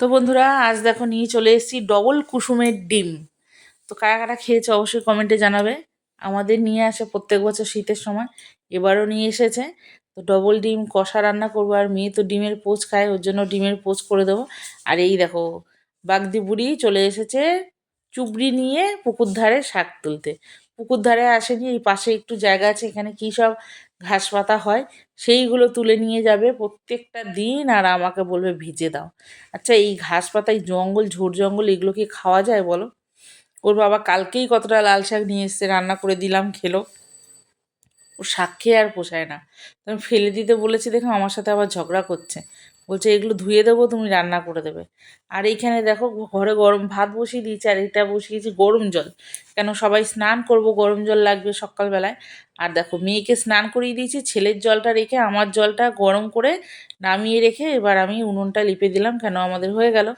তো বন্ধুরা, আজ দেখো নিয়ে চলে এসেছি ডবল কুসুমের ডিম। তো কারা কারা খেয়েছে অবশ্যই কমেন্টে জানাবে। আমাদের নিয়ে আসে প্রত্যেক বছর শীতের সময়, এবারও নিয়ে এসেছে। তো ডবল ডিম কষা রান্না করব, আর মেয়ে তো ডিমের পোচ খায়, ওর জন্য ডিমের পোচ করে দেবো। আর এই দেখো, বাগদি বুড়ি চলে এসেছে চুবড়ি নিয়ে পুকুর ধারে শাক তুলতে। পুকুর ধারে আসেনি, এই পাশে একটু জায়গা আছে, এখানে কী সব ঘাস পাতা হয়, সেইগুলো তুলে নিয়ে যাবে প্রত্যেকটা দিন আর আমাকে বলবে ভিজে দাও। আচ্ছা এই ঘাস পাতায় জঙ্গল ঝোড় জঙ্গল, এগুলো কি খাওয়া যায় বলো? ওর বাবা কালকেই কতটা লাল শাক নিয়ে এসছে, রান্না করে দিলাম, খেলো। ও শাক খেয়ে আর পোষায় না। আমি ফেলে দিতে বলেছি, দেখো আমার সাথে আবার ঝগড়া করছে। বলছে, এগুলো ধুয়ে দেবো, তুমি রান্না করে দেবে। আর এইখানে দেখো, ঘরে গরম ভাত বসিয়ে দিয়েছি, আর এটা বসিয়েছি গরম জল। কেন সবাই স্নান করব, গরম জল লাগবে সকালবেলায়। আর দেখো, মেয়েকে স্নান করিয়ে দিয়েছি, ছেলের জলটা রেখে আমার জলটা গরম করে নামিয়ে রেখে এবার আমি উনুনটা লিপে দিলাম, কেন আমাদের হয়ে গেল।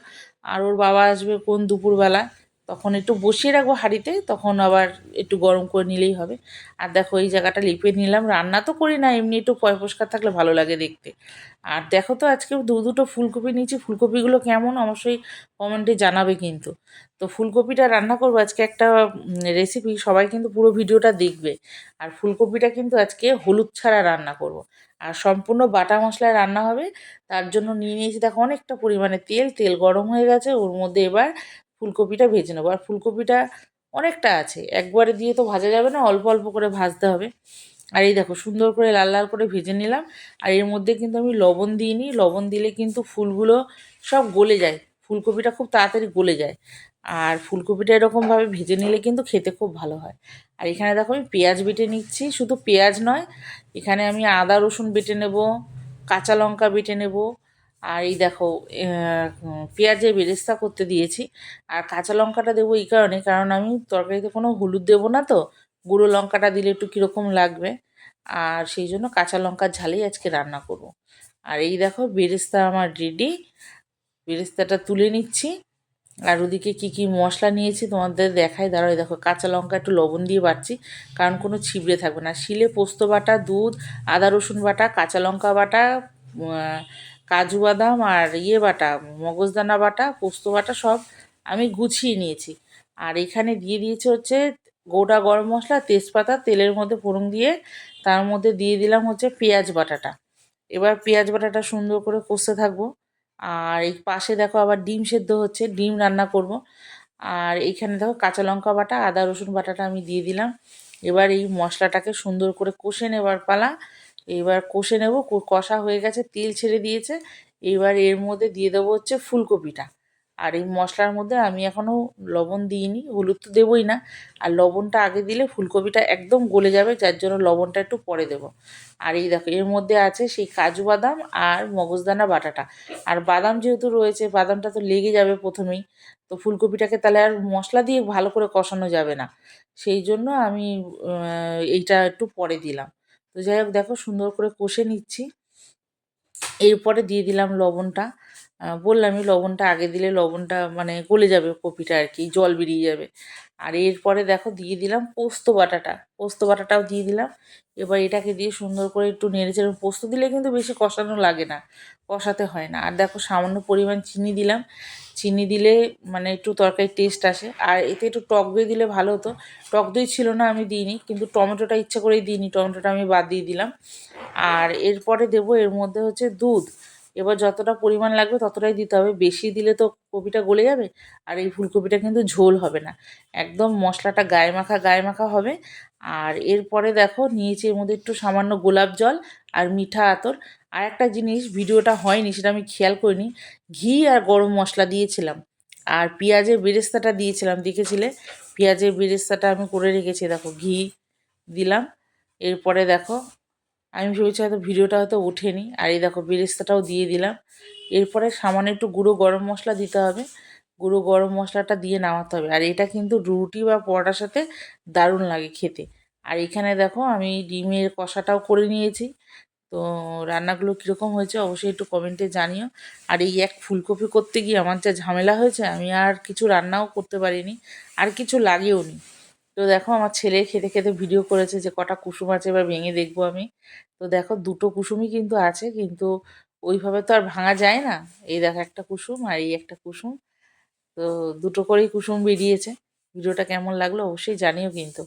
আর ওর বাবা আসবে কোন দুপুরবেলা? তখন একটু বসিয়ে রাখব হাঁড়িতে, তখন আবার একটু গরম করে নিলেই হবে। আর দেখো এই জায়গাটা লিপে নিলাম, রান্না তো করি না, এমনি একটু পয় পরিষ্কার থাকলে ভালো লাগে দেখতে। আর দেখো তো আজকে দু দুটো ফুলকপি নিয়েছি, ফুলকপিগুলো কেমন অবশ্যই কমেন্টে জানাবে কিন্তু। তো ফুলকপিটা রান্না করব, আজকে একটা রেসিপি সবাই কিন্তু পুরো ভিডিওটা দেখবে। আর ফুলকপিটা কিন্তু আজকে হলুদ ছাড়া রান্না করব। আর সম্পূর্ণ বাটা মশলায় রান্না হবে, তার জন্য নিয়ে নিয়েছি, দেখো অনেকটা পরিমাণে তেল তেল গরম হয়ে গেছে, ওর মধ্যে এবার ফুলকপিটা ভেজে নেব। আর ফুলকপিটা অনেকটা আছে, একবারে দিয়ে তো ভাজা যাবে না, অল্প অল্প করে ভাজতে হবে। আর এই দেখো, সুন্দর করে লাল লাল করে ভেজে নিলাম। আর এর মধ্যে কিন্তু আমি লবণ দিইনি। লবণ দিলে কিন্তু ফুলগুলো সব গলে যায়, ফুলকপিটা খুব তাড়াতাড়ি গলে যায়। আর ফুলকপিটা এরকমভাবে ভেজে নিলে কিন্তু খেতে খুব ভালো হয়। আর এখানে দেখো, আমি পেঁয়াজ বেটে নিচ্ছি। শুধু পেঁয়াজ নয়, এখানে আমি আদা রসুন বেটে নেব, কাঁচা লঙ্কা বেটে নেব আর এই দেখো পেঁয়াজের বেরেস্তা করতে দিয়েছি। আর কাঁচা লঙ্কাটা দেবো এই কারণে, কারণ আমি তরকারিতে কোনো হলুদ দেবো না তো। গুঁড়ো লঙ্কাটা দিলে একটু কীরকম লাগবে। আর সেই জন্য কাঁচা লঙ্কার ঝালেই আজকে রান্না করব। আর এই দেখো, বেরেস্তা আমার রেডি বেরেস্তাটা তুলে নিচ্ছি। আর ওদিকে কী কী মশলা নিয়েছি তোমাদের দেখাই। দাঁড়াই দেখো, কাঁচা লঙ্কা একটু লবণ দিয়ে বাটছি, কারণ কোনো ছিবড়ে থাকবে না। শিলে পোস্ত বাটা, দুধ, আদা রসুন বাটা, কাঁচা লঙ্কা বাটা কাজু বাদাম আর ইয়ে বাটা, মগজদানা বাটা, পোস্ত বাটা সব আমি গুছিয়ে নিয়েছি। আর এখানে দিয়ে দিয়েছে হচ্ছে গোটা গরম মশলা, তেজপাতা, তেলের মধ্যে ফোড়ন দিয়ে তার মধ্যে দিয়ে দিলাম হচ্ছে পেঁয়াজ বাটাটা। এবার পেঁয়াজ বাটাটা সুন্দর করে কষতে থাকব। আর এই পাশে দেখো আবার ডিম সেদ্ধ হচ্ছে, ডিম রান্না করব। আর এইখানে দেখো কাঁচা লঙ্কা বাটা, আদা রসুন বাটাটা আমি দিয়ে দিলাম। এবার এই মশলাটাকে সুন্দর করে কষে নেবার পালা এবার কষে নেব কষা হয়ে গেছে, তেল ছেড়ে দিয়েছে। এবার এর মধ্যে দিয়ে দেবো হচ্ছে ফুলকপিটা। আর এই মশলার মধ্যে আমি এখনও লবণ দিইনি, হলুদ তো দেবই না। আর লবণটা আগে দিলে ফুলকপিটা একদম গলে যাবে, যার জন্য লবণটা একটু পরে দেব। আর এই দেখো, এর মধ্যে আছে সেই কাজু বাদাম আর মগজদানা বাটাটা। আর বাদাম যেহেতু রয়েছে, বাদামটা তো লেগে যাবে প্রথমেই। তো ফুলকপিটাকে তাহলে আর মশলা দিয়ে ভালো করে কষানো যাবে না। সেই জন্য আমি এইটা একটু পরে দিলাম। তো যাই হোক দেখো সুন্দর করে কষে নিচ্ছি। এরপরে দিয়ে দিলাম লবণটা। বললামই লবণটা আগে দিলে লবণটা মানে গলে যাবে কপিটা আর কি, জল বেরিয়ে যাবে। আর এরপরে দেখো দিয়ে দিলাম পোস্ত বাটাটা, পোস্ত বাটাটাও দিয়ে দিলাম। এবার এটাকে দিয়ে সুন্দর করে একটু নেড়েচেড়ে পোস্ত দিলে কিন্তু বেশি কষানো লাগে না, কষাতে হয় না। আর দেখো সামান্য পরিমাণ চিনি দিলাম, চিনি দিলে মানে একটু তরকারির টেস্ট আসে। আর এতে একটু টক দই দিলে ভালো হতো। টক দই ছিল না, আমি দিইনি, কিন্তু টমেটোটা ইচ্ছা করেই দিইনি, টমেটোটা আমি বাদ দিয়ে দিলাম। আর এরপরে দেবো এর মধ্যে হচ্ছে দুধ। এবার যতটা পরিমাণ লাগবে ততটাই দিতে হবে। বেশি দিলে তো কপিটা গলে যাবে আর এই ফুলকপিটা কিন্তু ঝোল হবে না। একদম মশলাটা গায়ে মাখা গায়ে মাখা হবে। আর এরপরে দেখো, নিয়েছি এর মধ্যে একটু সামান্য গোলাপ জল আর মিঠা আতর। আর একটা জিনিস, ভিডিওটা হয়নি, সেটা আমি খেয়াল করিনি। ঘি আর গরম মশলা দিয়েছিলাম। আর পেঁয়াজের বেরেস্তাটা দিয়েছিলাম, দেখেছিলে? পেঁয়াজের বেরেস্তাটা আমি করে রেখেছি, দেখো, ঘি দিলাম। এরপরে দেখো আমি ভেবেছি হয়তো ভিডিওটা হয়তো ওঠেনি। আর এই দেখো, বেরেস্তাটাও দিয়ে দিলাম। এরপরে সামান্য একটু গুঁড়ো গরম মশলা দিতে হবে। গুঁড়ো গরম মশলাটা দিয়ে নামাতে হবে। আর এটা কিন্তু রুটি বা পরোটার সাথে দারুণ লাগে খেতে। আর এখানে দেখো, আমি ডিমের কষাটাও করে নিয়েছি। তো রান্নাগুলো কীরকম হয়েছে অবশ্যই একটু কমেন্টে জানিও। আর এই এক ফুলকপি করতে গিয়ে আমার যা ঝামেলা হয়েছে, আমি আর কিছু রান্নাও করতে পারিনি। আর কিছু লাগেও নি। তো দেখো আমার ছেলে খেতে খেতে ভিডিও করেছে যে কটা কুসুম আছে, এবার ভেঙে দেখব আমি। তো দেখো দুটো কুসুমই কিন্তু আছে, কিন্তু ওইভাবে তো আর ভাঙা যায় না। এই দেখো একটা কুসুম আর এই একটা কুসুম। তো দুটো করেই কুসুম বেরিয়েছে। ভিডিওটা কেমন লাগল অবশ্যই জানিও কিন্তু।